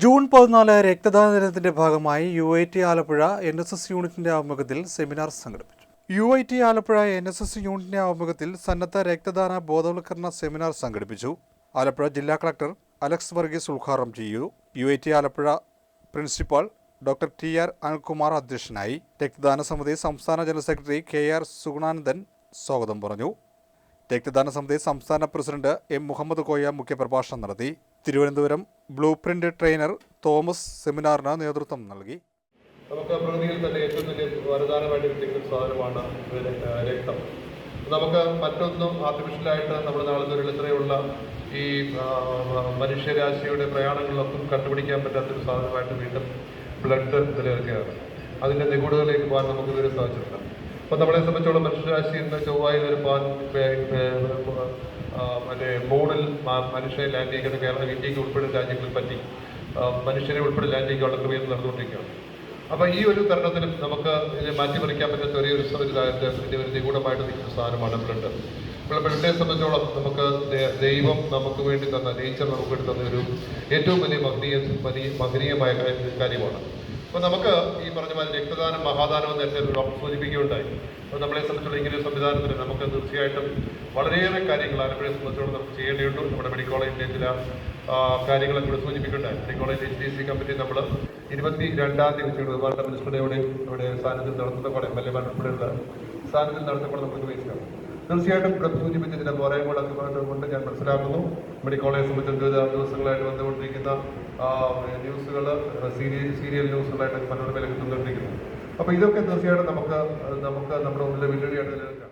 June പതിനാല് രക്തദാന ദിനത്തിന്റെ ഭാഗമായി U I T Alappuzha N S S യൂണിറ്റിന്റെ ആഭിമുഖ്യത്തിൽ സെമിനാർ സംഘടിപ്പിച്ചു. U I T Alappuzha N S S യൂണിറ്റിന്റെ ആഭിമുഖ്യത്തിൽ സന്നദ്ധ രക്തദാന ബോധവൽക്കരണ സെമിനാർ സംഘടിപ്പിച്ചു. ആലപ്പുഴ ജില്ലാ കളക്ടർ അലക്സ് വർഗീസ് ഉദ്ഘാടനം ചെയ്തു. U I T Alappuzha principal doctor T. R. Anilkumar അധ്യക്ഷനായി. രക്തദാന സമിതി സംസ്ഥാന general secretary K. R. Sugunanandan സ്വാഗതം പറഞ്ഞു. രക്തദാന സമിതി സംസ്ഥാന പ്രസിഡന്റ് എം. മുഹമ്മദ് കോയ മുഖ്യപ്രഭാഷണം നടത്തി. Thiruvananthapuram blue print trainer Thomas സെമിനാറിന് നേതൃത്വം നൽകി. നമുക്ക് പ്രകൃതിയിൽ തന്നെ ഏറ്റവും വലിയ വരദാനമായിട്ട് കിട്ടിയ ഒരു സാധനമാണ് രക്തം. നമുക്ക് മറ്റൊന്നും ആർട്ടിഫിഷ്യലായിട്ട് നമ്മുടെ നാളത്തെ ഒരു ഇത്രയുള്ള ഈ മനുഷ്യരാശിയുടെ പ്രയാണങ്ങളിലൊന്നും കണ്ടുപിടിക്കാൻ പറ്റാത്തൊരു സാധനമായിട്ട് വീണ്ടും ബ്ലഡ് നിലനിൽക്കുകയാണ് അതിന്റെ നിഗൂഢതയിലേക്ക് പോകാൻ നമുക്ക് ഇതുവരെ സാധിച്ചിട്ടില്ല. അപ്പോൾ നമ്മളെ സംബന്ധിച്ചോളം മനുഷ്യരാശി ഇന്ന് ചൊവ്വായിൽ വരുമ്പോൾ മറ്റേ മൂണിൽ മനുഷ്യ ലാൻഡ് ചെയ്യുന്ന കേരളം ഇന്ത്യയ്ക്ക് ഉൾപ്പെടെ രാജ്യങ്ങളിൽ പറ്റി മനുഷ്യനെ ഉൾപ്പെടെ ലാൻഡ് ചെയ്യാനുള്ള ക്രമീകരണം നടന്നുകൊണ്ടിരിക്കുകയാണ്. അപ്പോൾ ഈ ഒരു തരുണത്തിൽ നമുക്ക് മാറ്റിമറിക്കാൻ പറ്റാത്ത ഒരേ ഒരു ഒരു ഇതിന്റെ ഒരു നിഗൂഢമായിട്ട് നിൽക്കുന്ന സാധനമാണ് ബ്ലഡ്. ഇപ്പോൾ ബ്ലഡിനെ സംബന്ധിച്ചോളം നമുക്ക് ദൈവം നമുക്ക് വേണ്ടി തന്ന നേച്ചർ നമുക്ക് വേണ്ടി തന്ന ഒരു ഏറ്റവും വലിയ മഹനീയ മഹനീയമായ കാര്യം- കാര്യമാണ്. അപ്പോൾ നമുക്ക് ഈ പറഞ്ഞ മാതിരി രക്തദാനം മഹാദാനം എന്ന് നേരത്തെ ഡോക്ടർ സൂചിപ്പിക്കുകയുണ്ടായി. അപ്പോൾ നമ്മളെ സംബന്ധിച്ചുള്ള ഇങ്ങനെ ഒരു സംവിധാനത്തിന് നമുക്ക് തീർച്ചയായിട്ടും വളരെയേറെ കാര്യങ്ങൾ ആലപ്പുഴയെ സംബന്ധിച്ചോളം നമുക്ക് ചെയ്യേണ്ടിയുണ്ട് നമ്മുടെ മെഡിക്കൽ കോളേജിന്റെ ചില കാര്യങ്ങളൊക്കെ ഇവിടെ സൂചിപ്പിക്കുന്നുണ്ടായി. Medical college H D C committee നമ്മൾ ഇരുപത്തി രണ്ടാം തീയതി ഉച്ചയോട് ബഹുമാനപ്പെട്ട മിനിസ്റ്ററുടെ ഇവിടെ ഇവിടെ സാന്നിധ്യം നടത്തുന്ന പോലെ എം എൽ എ ഉൾപ്പെടെയുള്ള സാന്നിധ്യം നടത്തുമ്പോൾ നമുക്ക് ഉപയോഗിക്കാം തീർച്ചയായിട്ടും ഇവിടെ സൂചിപ്പിച്ച ചില പോരായ്മകളൊക്കെ കൊണ്ട് ഞാൻ മനസ്സിലാക്കുന്നു. മെഡിക്കൽ കോളേജ് സംബന്ധിച്ച് വിവിധ ദിവസങ്ങളായിട്ട് വന്നുകൊണ്ടിരിക്കുന്ന ന്യൂസുകൾ സീരിയൽ സീരിയൽ ന്യൂസുകളായിട്ട് മനോരമയിലൊക്കെ തന്നുകൊണ്ടിരിക്കുന്നു അപ്പോൾ ഇതൊക്കെ തീർച്ചയായിട്ടും നമുക്ക് നമുക്ക് നമ്മുടെ ഉള്ളിലെ വെല്ലുവിളിയായിട്ട് നിലനിൽക്കാം.